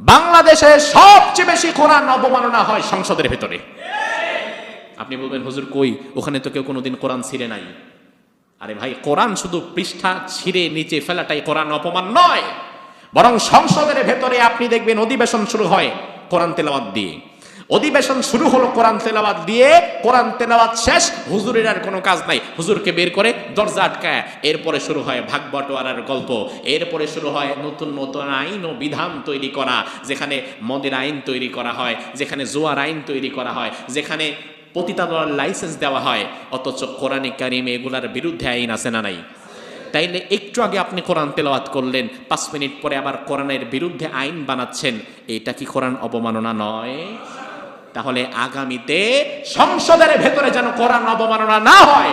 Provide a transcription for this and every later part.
বাংলাদেশে সবচেয়ে বেশি কোরআন অবমাননা হয় সংসদের ভেতরে। আপনি বলবেন, হুজুর, কই? ওখানে তো কেউ কোনোদিন কোরআন ছিঁড়ে নাই। আরে ভাই, কোরআন শুধু পৃষ্ঠা ছিঁড়ে নিচে ফেলাটাই কোরআন অপমান নয়, বরং সংসদের ভেতরে আপনি দেখবেন অধিবেশন শুরু হয় কোরআন তেলাওয়াত দিয়ে। অধিবেশন শুরু হলো কোরআন তেলাওয়াত দিয়ে, কোরআন তেলাওয়াত শেষ, হুজুরের আর কোনো কাজ নাই। হুজুরকে বের করে দরজা আটকায়। এরপরে শুরু হয় ভাগ বটোয়ারার গল্প। এরপরে শুরু হয় নতুন নতুন আইন ও বিধান তৈরি করা, যেখানে মদের আইন তৈরি করা হয়, যেখানে জোয়ার আইন তৈরি করা হয়, যেখানে পতিতালয়ের লাইসেন্স দেওয়া হয়। অথচ কোরআনে কারিম এগুলার বিরুদ্ধে আইন আছে না নাই? তাইলে একটু আগে আপনি কোরআন তেলাওয়াত করলেন, পাঁচ মিনিট পরে আবার কোরআনের বিরুদ্ধে আইন বানাচ্ছেন। এটা কি কোরআন অবমাননা নয়? তাহলে আগামীতে সংসদের ভেতরে যেন কোরআন অবমাননা না হয়,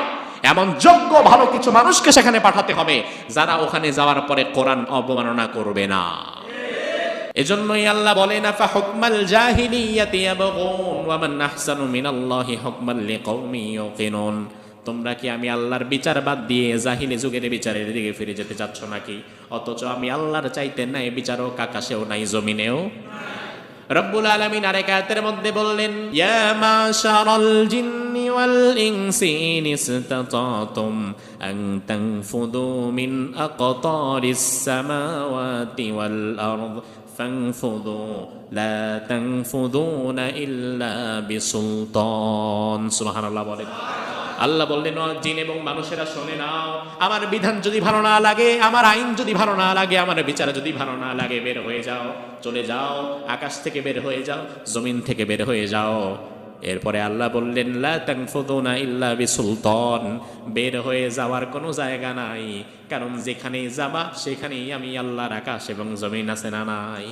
এমন যোগ্য ভালো কিছু মানুষকে সেখানে পাঠাতে হবে, যারা ওখানে যাওয়ার পরে কোরআন অবমাননা করবে না। এজন্যই আল্লাহ বলেন, আফা হুকমাল জাহিলিয়াতি ইয়াবগুন, ওয়া মান আহসানু মিনাল্লাহি হুকমান লিকাউমি ইউকিনুন। তোমরা কি আমি আল্লাহর বিচার বাদ দিয়ে জাহিলি যুগের বিচারের দিকে ফিরে যেতে চাচ্ছ নাকি? অথচ আমি আল্লাহর চাইতে নাই, বিচারক আকাশেও নাই, জমিনেও রব্বুল আলামিন আরেক মধ্যে বললেন, ইয়া মাশারাল জিন্নি ওয়াল ইনসি ইন ইসতাতাতুম আন মিন আকতারিস সামাওয়াতি ওয়াল আরদ ফানফুদু লা তানফুদুনা ইল্লা বিসুলতান। সুবহানাল্লাহ বলেন। আল্লাহ বললেন "ও জিন এবং মানুষেরা শোনে নাও। আমার বিধান যদি ভালো না লাগে, আমার আইন যদি ভালো না লাগে, আমার বিচার যদি ভালো না লাগে, বের হয়ে যাও, চলে যাও, আকাশ থেকে বের হয়ে যাও, জমিন থেকে বের হয়ে যাও। এরপরে আল্লাহ বললেন, লা তানফুদুনা ইল্লা বিসুলতান। বের হয়ে যাওয়ার কোনো জায়গা নাই, কারণ যেখানেই যাবা, সেখানেই আমি আল্লাহর আকাশ এবং জমিন আছে না নাই।